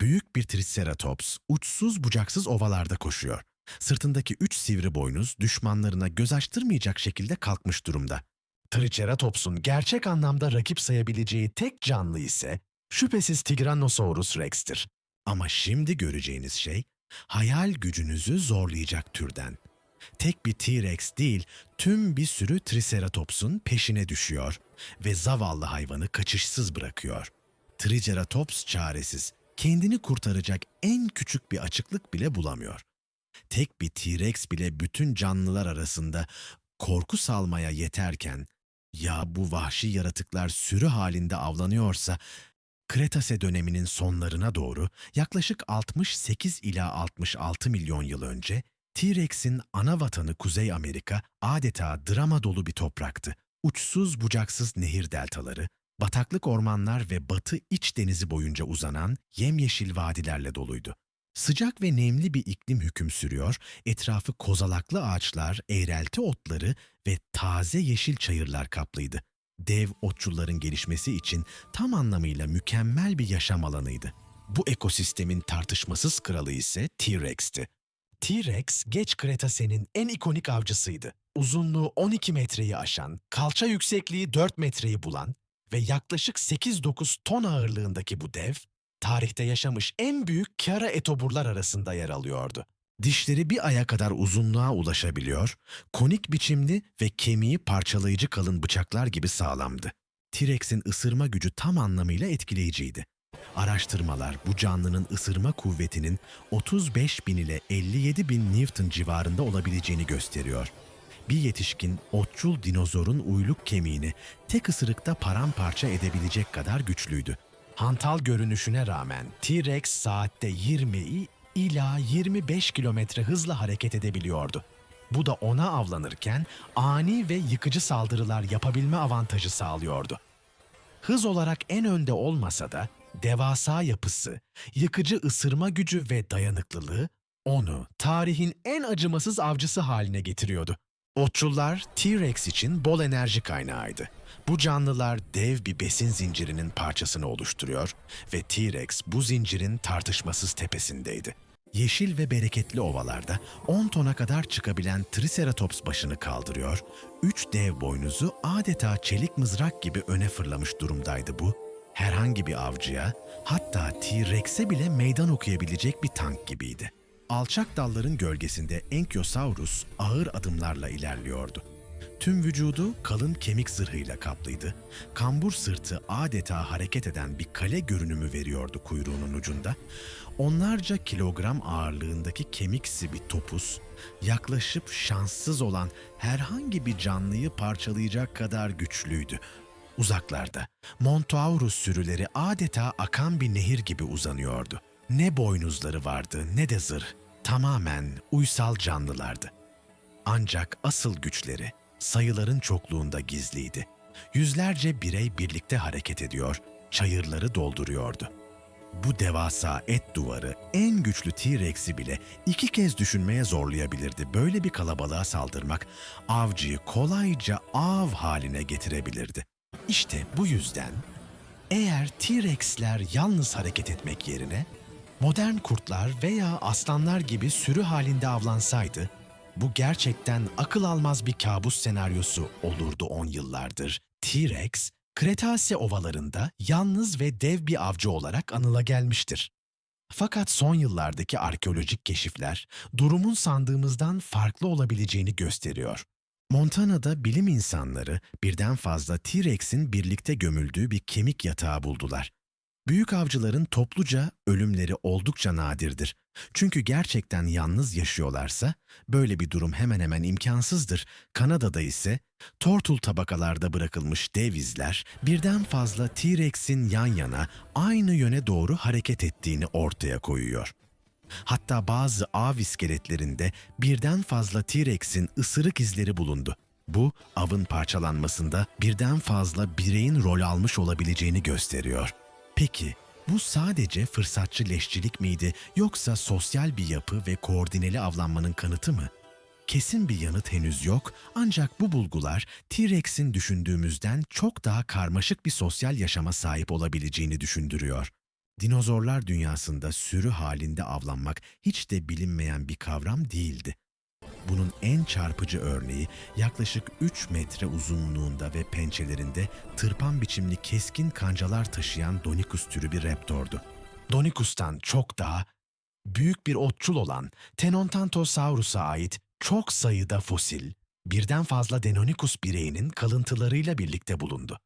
Büyük bir triceratops uçsuz bucaksız ovalarda koşuyor. Sırtındaki üç sivri boynuz düşmanlarına göz açtırmayacak şekilde kalkmış durumda. Triceratops'un gerçek anlamda rakip sayabileceği tek canlı ise şüphesiz Tyrannosaurus Rex'tir. Ama şimdi göreceğiniz şey hayal gücünüzü zorlayacak türden. Tek bir T-Rex değil, tüm bir sürü Triceratops'un peşine düşüyor ve zavallı hayvanı kaçışsız bırakıyor. Triceratops çaresiz, kendini kurtaracak en küçük bir açıklık bile bulamıyor. Tek bir T-Rex bile bütün canlılar arasında korku salmaya yeterken, ya bu vahşi yaratıklar sürü halinde avlanıyorsa, Kretase döneminin sonlarına doğru yaklaşık 68 ila 66 milyon yıl önce T-Rex'in ana vatanı Kuzey Amerika adeta drama dolu bir topraktı. Uçsuz bucaksız nehir deltaları, bataklık ormanlar ve batı iç denizi boyunca uzanan yemyeşil vadilerle doluydu. Sıcak ve nemli bir iklim hüküm sürüyor, etrafı kozalaklı ağaçlar, eğrelti otları ve taze yeşil çayırlar kaplıydı. Dev otçulların gelişmesi için tam anlamıyla mükemmel bir yaşam alanıydı. Bu ekosistemin tartışmasız kralı ise T-Rex'ti. T-Rex, geç Kretase'nin en ikonik avcısıydı. Uzunluğu 12 metreyi aşan, kalça yüksekliği 4 metreyi bulan ve yaklaşık 8-9 ton ağırlığındaki bu dev, tarihte yaşamış en büyük kara etoburlar arasında yer alıyordu. Dişleri bir aya kadar uzunluğa ulaşabiliyor, konik biçimli ve kemiği parçalayıcı kalın bıçaklar gibi sağlamdı. T-Rex'in ısırma gücü tam anlamıyla etkileyiciydi. Araştırmalar bu canlının ısırma kuvvetinin 35 bin ile 57 bin Newton civarında olabileceğini gösteriyor. Bir yetişkin otçul dinozorun uyluk kemiğini tek ısırıkta paramparça edebilecek kadar güçlüydü. Hantal görünüşüne rağmen T-Rex saatte 20 ila 25 kilometre hızla hareket edebiliyordu. Bu da ona avlanırken ani ve yıkıcı saldırılar yapabilme avantajı sağlıyordu. Hız olarak en önde olmasa da devasa yapısı, yıkıcı ısırma gücü ve dayanıklılığı onu tarihin en acımasız avcısı haline getiriyordu. Otçullar T-Rex için bol enerji kaynağıydı. Bu canlılar dev bir besin zincirinin parçasını oluşturuyor ve T-Rex bu zincirin tartışmasız tepesindeydi. Yeşil ve bereketli ovalarda 10 tona kadar çıkabilen Triceratops başını kaldırıyor, üç dev boynuzu adeta çelik mızrak gibi öne fırlamış durumdaydı bu. Herhangi bir avcıya, hatta T-Rex'e bile meydan okuyabilecek bir tank gibiydi. Alçak dalların gölgesinde Enkyosaurus ağır adımlarla ilerliyordu. Tüm vücudu kalın kemik zırhıyla kaplıydı. Kambur sırtı adeta hareket eden bir kale görünümü veriyordu kuyruğunun ucunda. Onlarca kilogram ağırlığındaki kemiksi bir topuz, yaklaşıp şanssız olan herhangi bir canlıyı parçalayacak kadar güçlüydü. Uzaklarda Montaurus sürüleri adeta akan bir nehir gibi uzanıyordu. Ne boynuzları vardı ne de zırh. Tamamen uysal canlılardı. Ancak asıl güçleri sayıların çokluğunda gizliydi. Yüzlerce birey birlikte hareket ediyor, çayırları dolduruyordu. Bu devasa et duvarı en güçlü T-Rex'i bile iki kez düşünmeye zorlayabilirdi. Böyle bir kalabalığa saldırmak avcıyı kolayca av haline getirebilirdi. İşte bu yüzden eğer T-Rex'ler yalnız hareket etmek yerine modern kurtlar veya aslanlar gibi sürü halinde avlansaydı, bu gerçekten akıl almaz bir kabus senaryosu olurdu on yıllardır. T-Rex, Kretase ovalarında yalnız ve dev bir avcı olarak anıla gelmiştir. Fakat son yıllardaki arkeolojik keşifler durumun sandığımızdan farklı olabileceğini gösteriyor. Montana'da bilim insanları birden fazla T-Rex'in birlikte gömüldüğü bir kemik yatağı buldular. Büyük avcıların topluca ölümleri oldukça nadirdir. Çünkü gerçekten yalnız yaşıyorlarsa böyle bir durum hemen hemen imkansızdır. Kanada'da ise tortul tabakalarda bırakılmış dev izler birden fazla T-Rex'in yan yana aynı yöne doğru hareket ettiğini ortaya koyuyor. Hatta bazı av iskeletlerinde birden fazla T-Rex'in ısırık izleri bulundu. Bu avın parçalanmasında birden fazla bireyin rol almış olabileceğini gösteriyor. Peki bu sadece fırsatçı leşçilik miydi yoksa sosyal bir yapı ve koordineli avlanmanın kanıtı mı? Kesin bir yanıt henüz yok ancak bu bulgular T-Rex'in düşündüğümüzden çok daha karmaşık bir sosyal yaşama sahip olabileceğini düşündürüyor. Dinozorlar dünyasında sürü halinde avlanmak hiç de bilinmeyen bir kavram değildi. Bunun en çarpıcı örneği yaklaşık 3 metre uzunluğunda ve pençelerinde tırpan biçimli keskin kancalar taşıyan Donikus türü bir raptordu. Donikus'tan çok daha büyük bir otçul olan Tenontantosaurus'a ait çok sayıda fosil, birden fazla Deinonychus bireyinin kalıntılarıyla birlikte bulundu.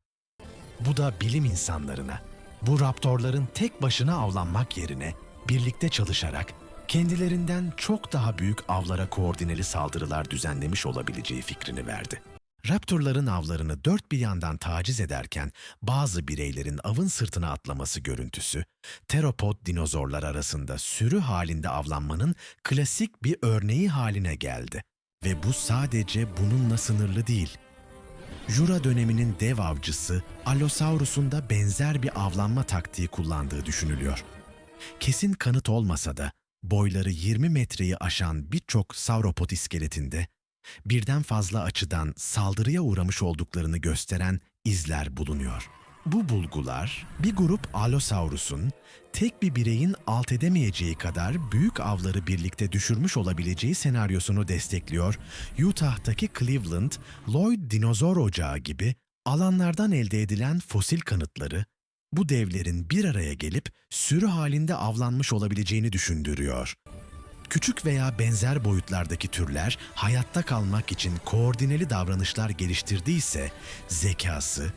Bu da bilim insanlarına, bu raptorların tek başına avlanmak yerine birlikte çalışarak kendilerinden çok daha büyük avlara koordineli saldırılar düzenlemiş olabileceği fikrini verdi. Raptorların avlarını dört bir yandan taciz ederken bazı bireylerin avın sırtına atlaması görüntüsü, teropod dinozorlar arasında sürü halinde avlanmanın klasik bir örneği haline geldi. Ve bu sadece bununla sınırlı değil. Jura döneminin dev avcısı Allosaurus'un da benzer bir avlanma taktiği kullandığı düşünülüyor. Kesin kanıt olmasa da boyları 20 metreyi aşan birçok sauropod iskeletinde birden fazla açıdan saldırıya uğramış olduklarını gösteren izler bulunuyor. Bu bulgular bir grup Allosaurus'un tek bir bireyin alt edemeyeceği kadar büyük avları birlikte düşürmüş olabileceği senaryosunu destekliyor. Utah'taki Cleveland, Lloyd Dinozor Ocağı gibi alanlardan elde edilen fosil kanıtları bu devlerin bir araya gelip sürü halinde avlanmış olabileceğini düşündürüyor. Küçük veya benzer boyutlardaki türler hayatta kalmak için koordineli davranışlar geliştirdiyse zekası,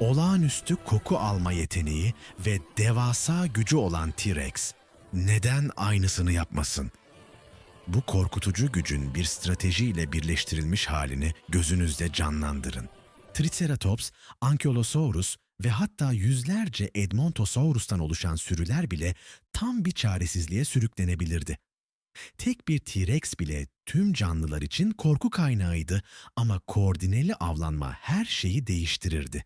olağanüstü koku alma yeteneği ve devasa gücü olan T-Rex neden aynısını yapmasın? Bu korkutucu gücün bir stratejiyle birleştirilmiş halini gözünüzde canlandırın. Triceratops, Ankylosaurus ve hatta yüzlerce Edmontosaurus'tan oluşan sürüler bile tam bir çaresizliğe sürüklenebilirdi. Tek bir T-Rex bile tüm canlılar için korku kaynağıydı ama koordineli avlanma her şeyi değiştirirdi.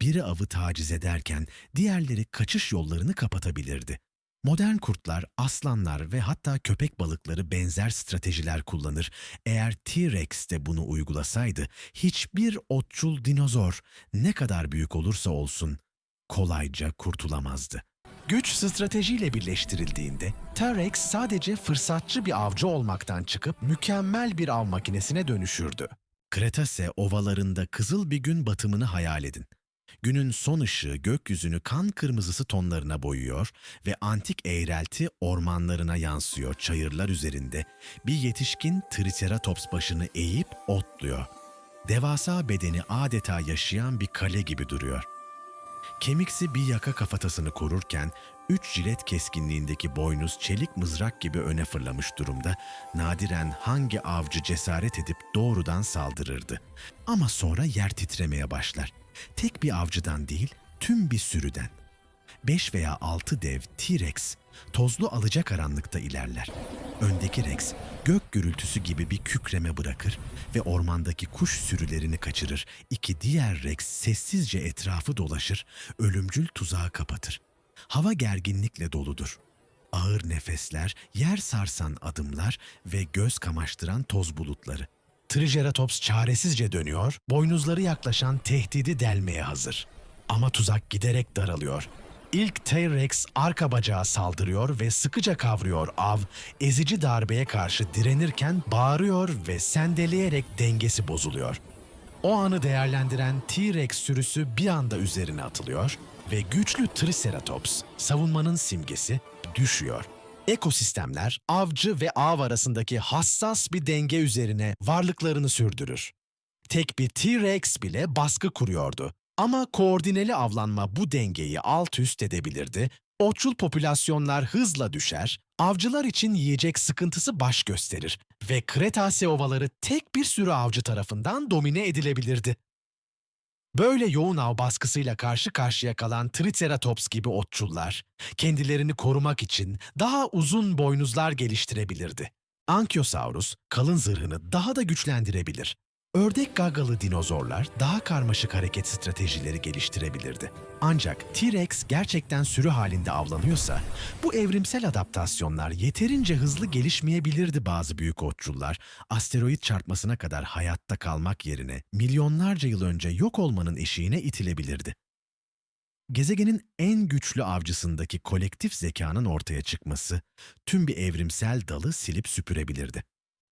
Biri avı taciz ederken diğerleri kaçış yollarını kapatabilirdi. Modern kurtlar, aslanlar ve hatta köpek balıkları benzer stratejiler kullanır. Eğer T-Rex de bunu uygulasaydı hiçbir otçul dinozor ne kadar büyük olursa olsun kolayca kurtulamazdı. Güç stratejiyle birleştirildiğinde T-Rex sadece fırsatçı bir avcı olmaktan çıkıp mükemmel bir av makinesine dönüşürdü. Kretase ovalarında kızıl bir gün batımını hayal edin. Günün son ışığı gökyüzünü kan kırmızısı tonlarına boyuyor ve antik eğrelti ormanlarına yansıyor çayırlar üzerinde. Bir yetişkin Triceratops başını eğip otluyor. Devasa bedeni adeta yaşayan bir kale gibi duruyor. Kemiksi bir yaka kafatasını korurken üç jilet keskinliğindeki boynuz çelik mızrak gibi öne fırlamış durumda. Nadiren hangi avcı cesaret edip doğrudan saldırırdı. Ama sonra yer titremeye başlar. Tek bir avcıdan değil, tüm bir sürüden. Beş veya altı dev T-Rex tozlu alacakaranlıkta ilerler. Öndeki Rex gök gürültüsü gibi bir kükreme bırakır ve ormandaki kuş sürülerini kaçırır. İki diğer Rex sessizce etrafı dolaşır, ölümcül tuzağı kapatır. Hava gerginlikle doludur. Ağır nefesler, yer sarsan adımlar ve göz kamaştıran toz bulutları. Triceratops çaresizce dönüyor, boynuzları yaklaşan tehdidi delmeye hazır. Ama tuzak giderek daralıyor. İlk T-Rex arka bacağı saldırıyor ve sıkıca kavruyor av, ezici darbeye karşı direnirken bağırıyor ve sendeleyerek dengesi bozuluyor. O anı değerlendiren T-Rex sürüsü bir anda üzerine atılıyor ve güçlü Triceratops, savunmanın simgesi, düşüyor. Ekosistemler, avcı ve av arasındaki hassas bir denge üzerine varlıklarını sürdürür. Tek bir T-Rex bile baskı kuruyordu. Ama koordineli avlanma bu dengeyi alt üst edebilirdi. Otçul popülasyonlar hızla düşer, avcılar için yiyecek sıkıntısı baş gösterir ve Kretase ovaları tek bir sürü avcı tarafından domine edilebilirdi. Böyle yoğun av baskısıyla karşı karşıya kalan Triceratops gibi otçullar, kendilerini korumak için daha uzun boynuzlar geliştirebilirdi. Ankylosaurus kalın zırhını daha da güçlendirebilir. Ördek gagalı dinozorlar daha karmaşık hareket stratejileri geliştirebilirdi. Ancak T-Rex gerçekten sürü halinde avlanıyorsa, bu evrimsel adaptasyonlar yeterince hızlı gelişmeyebilirdi bazı büyük otçullar. Asteroid çarpmasına kadar hayatta kalmak yerine milyonlarca yıl önce yok olmanın eşiğine itilebilirdi. Gezegenin en güçlü avcısındaki kolektif zekanın ortaya çıkması tüm bir evrimsel dalı silip süpürebilirdi.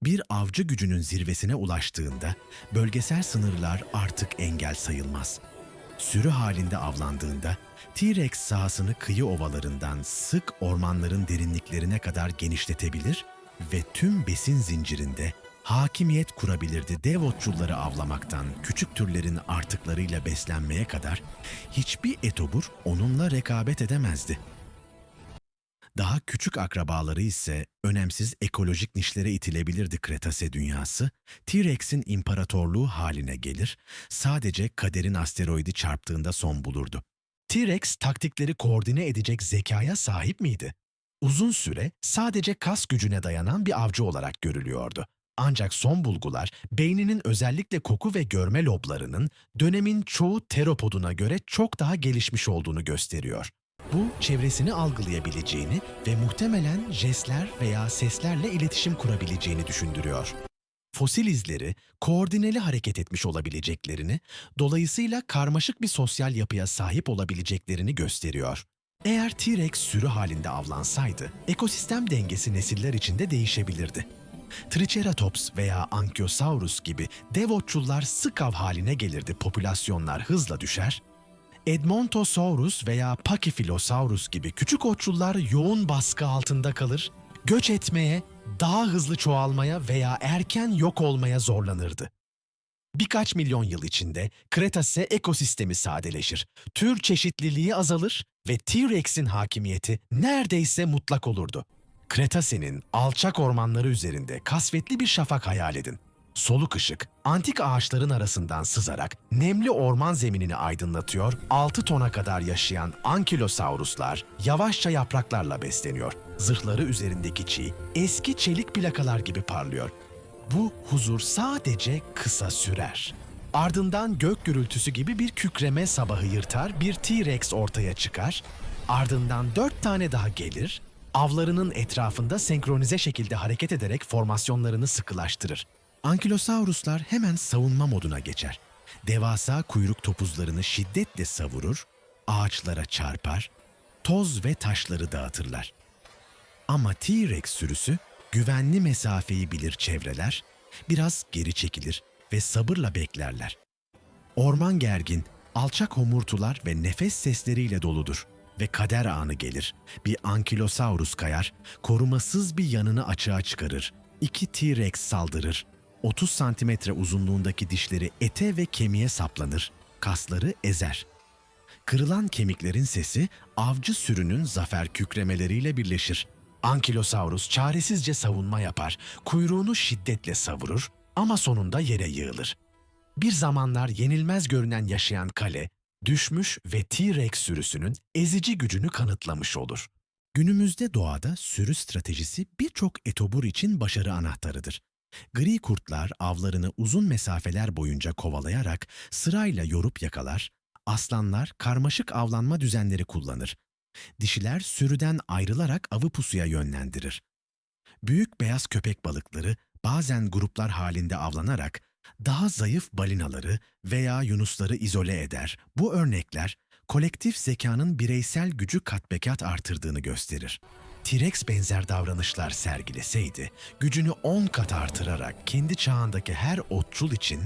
Bir avcı gücünün zirvesine ulaştığında bölgesel sınırlar artık engel sayılmaz. Sürü halinde avlandığında T-Rex sahasını kıyı ovalarından sık ormanların derinliklerine kadar genişletebilir ve tüm besin zincirinde hakimiyet kurabilirdi. Dev otçulları avlamaktan küçük türlerin artıklarıyla beslenmeye kadar hiçbir etobur onunla rekabet edemezdi. Daha küçük akrabaları ise önemsiz ekolojik nişlere itilebilirdi Kretase dünyası. T-Rex'in imparatorluğu haline gelir, sadece kaderin asteroidi çarptığında son bulurdu. T-Rex taktikleri koordine edecek zekaya sahip miydi? Uzun süre sadece kas gücüne dayanan bir avcı olarak görülüyordu. Ancak son bulgular beyninin özellikle koku ve görme loblarının dönemin çoğu teropoduna göre çok daha gelişmiş olduğunu gösteriyor. Bu çevresini algılayabileceğini ve muhtemelen jestler veya seslerle iletişim kurabileceğini düşündürüyor. Fosil izleri koordineli hareket etmiş olabileceklerini, dolayısıyla karmaşık bir sosyal yapıya sahip olabileceklerini gösteriyor. Eğer T-Rex sürü halinde avlansaydı, ekosistem dengesi nesiller içinde değişebilirdi. Triceratops veya Ankylosaurus gibi dev otçullar sık av haline gelirdi, popülasyonlar hızla düşer. Edmontosaurus veya Pachyphilosaurus gibi küçük otçullar yoğun baskı altında kalır, göç etmeye, daha hızlı çoğalmaya veya erken yok olmaya zorlanırdı. Birkaç milyon yıl içinde Kretase ekosistemi sadeleşir, tür çeşitliliği azalır ve T-Rex'in hakimiyeti neredeyse mutlak olurdu. Kretase'nin alçak ormanları üzerinde kasvetli bir şafak hayal edin. Soluk ışık, antik ağaçların arasından sızarak nemli orman zeminini aydınlatıyor, 6 tona kadar yaşayan ankilosauruslar yavaşça yapraklarla besleniyor. Zırhları üzerindeki çiğ, eski çelik plakalar gibi parlıyor. Bu huzur sadece kısa sürer. Ardından gök gürültüsü gibi bir kükreme sabahı yırtar, bir T-Rex ortaya çıkar. Ardından dört tane daha gelir, avlarının etrafında senkronize şekilde hareket ederek formasyonlarını sıkılaştırır. Ankilosauruslar hemen savunma moduna geçer. Devasa kuyruk topuzlarını şiddetle savurur, ağaçlara çarpar, toz ve taşları dağıtırlar. Ama T-Rex sürüsü güvenli mesafeyi bilir çevreler, biraz geri çekilir ve sabırla beklerler. Orman gergin, alçak homurtular ve nefes sesleriyle doludur ve kader anı gelir. Bir ankilosaurus kayar, korumasız bir yanını açığa çıkarır. İki T-Rex saldırır. 30 santimetre uzunluğundaki dişleri ete ve kemiğe saplanır, kasları ezer. Kırılan kemiklerin sesi avcı sürünün zafer kükremeleriyle birleşir. Ankilosaurus çaresizce savunma yapar, kuyruğunu şiddetle savurur ama sonunda yere yığılır. Bir zamanlar yenilmez görünen yaşayan kale, düşmüş ve T-Rex sürüsünün ezici gücünü kanıtlamış olur. Günümüzde doğada sürü stratejisi birçok etobur için başarı anahtarıdır. Gri kurtlar avlarını uzun mesafeler boyunca kovalayarak sırayla yorup yakalar, aslanlar karmaşık avlanma düzenleri kullanır. Dişiler sürüden ayrılarak avı pusuya yönlendirir. Büyük beyaz köpek balıkları bazen gruplar halinde avlanarak daha zayıf balinaları veya yunusları izole eder. Bu örnekler kolektif zekanın bireysel gücü katbekat artırdığını gösterir. T-Rex benzer davranışlar sergileseydi, gücünü 10 kat artırarak kendi çağındaki her otçul için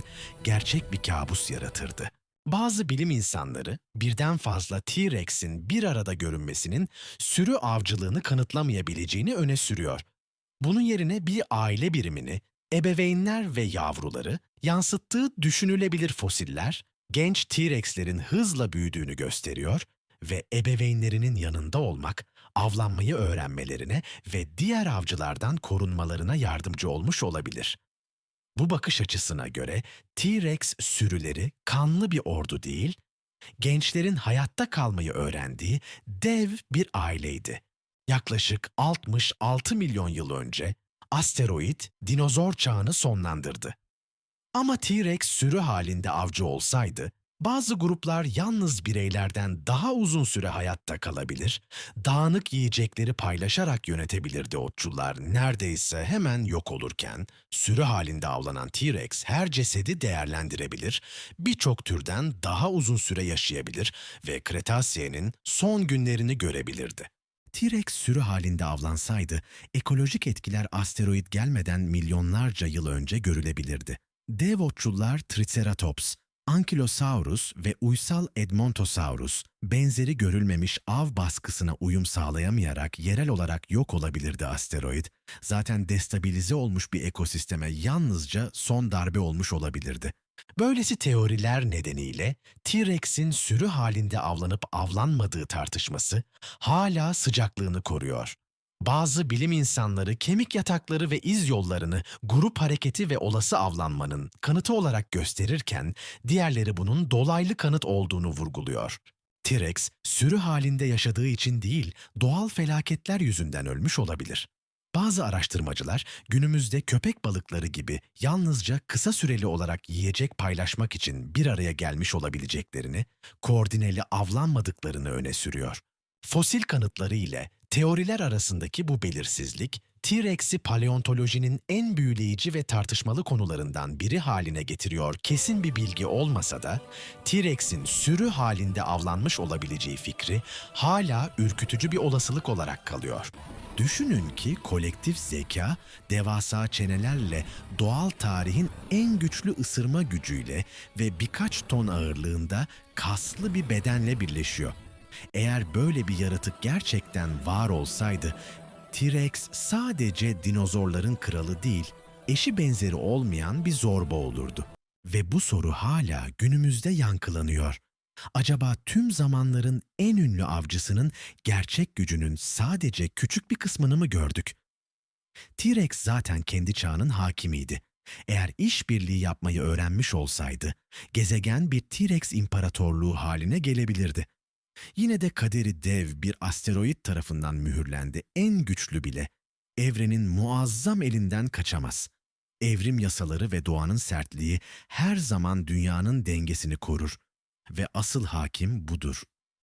gerçek bir kabus yaratırdı. Bazı bilim insanları birden fazla T-Rex'in bir arada görünmesinin sürü avcılığını kanıtlamayabileceğini öne sürüyor. Bunun yerine bir aile birimini, ebeveynler ve yavruları yansıttığı düşünülebilir fosiller, genç T-Rex'lerin hızla büyüdüğünü gösteriyor ve ebeveynlerinin yanında olmak, avlanmayı öğrenmelerine ve diğer avcılardan korunmalarına yardımcı olmuş olabilir. Bu bakış açısına göre T-Rex sürüleri kanlı bir ordu değil, gençlerin hayatta kalmayı öğrendiği dev bir aileydi. Yaklaşık 66 milyon yıl önce asteroid dinozor çağını sonlandırdı. Ama T-Rex sürü halinde avcı olsaydı, Bazı gruplar yalnız bireylerden daha uzun süre hayatta kalabilir, dağınık yiyecekleri paylaşarak yönetebilirdi otçullar neredeyse hemen yok olurken, sürü halinde avlanan T-Rex her cesedi değerlendirebilir, birçok türden daha uzun süre yaşayabilir ve Kretasiye'nin son günlerini görebilirdi. T-Rex sürü halinde avlansaydı, ekolojik etkiler asteroid gelmeden milyonlarca yıl önce görülebilirdi. Dev otçullar Triceratops, Ankylosaurus ve uysal Edmontosaurus, benzeri görülmemiş av baskısına uyum sağlayamayarak yerel olarak yok olabilirdi asteroid. Zaten destabilize olmuş bir ekosisteme yalnızca son darbe olmuş olabilirdi. Böylesi teoriler nedeniyle T-Rex'in sürü halinde avlanıp avlanmadığı tartışması hala sıcaklığını koruyor. Bazı bilim insanları kemik yatakları ve iz yollarını grup hareketi ve olası avlanmanın kanıtı olarak gösterirken diğerleri bunun dolaylı kanıt olduğunu vurguluyor. T-Rex sürü halinde yaşadığı için değil, doğal felaketler yüzünden ölmüş olabilir. Bazı araştırmacılar günümüzde köpek balıkları gibi yalnızca kısa süreli olarak yiyecek paylaşmak için bir araya gelmiş olabileceklerini, koordineli avlanmadıklarını öne sürüyor. Fosil kanıtları ile teoriler arasındaki bu belirsizlik, T-Rex'i paleontolojinin en büyüleyici ve tartışmalı konularından biri haline getiriyor. Kesin bir bilgi olmasa da T-Rex'in sürü halinde avlanmış olabileceği fikri hala ürkütücü bir olasılık olarak kalıyor. Düşünün ki kolektif zeka, devasa çenelerle doğal tarihin en güçlü ısırma gücüyle ve birkaç ton ağırlığında kaslı bir bedenle birleşiyor. Eğer böyle bir yaratık gerçekten var olsaydı, T-Rex sadece dinozorların kralı değil, eşi benzeri olmayan bir zorba olurdu. Ve bu soru hala günümüzde yankılanıyor. Acaba tüm zamanların en ünlü avcısının gerçek gücünün sadece küçük bir kısmını mı gördük? T-Rex zaten kendi çağının hakimiydi. Eğer işbirliği yapmayı öğrenmiş olsaydı, gezegen bir T-Rex imparatorluğu haline gelebilirdi. Yine de kaderi dev bir asteroid tarafından mühürlendi. En güçlü bile evrenin muazzam elinden kaçamaz. Evrim yasaları ve doğanın sertliği her zaman dünyanın dengesini korur ve asıl hakim budur.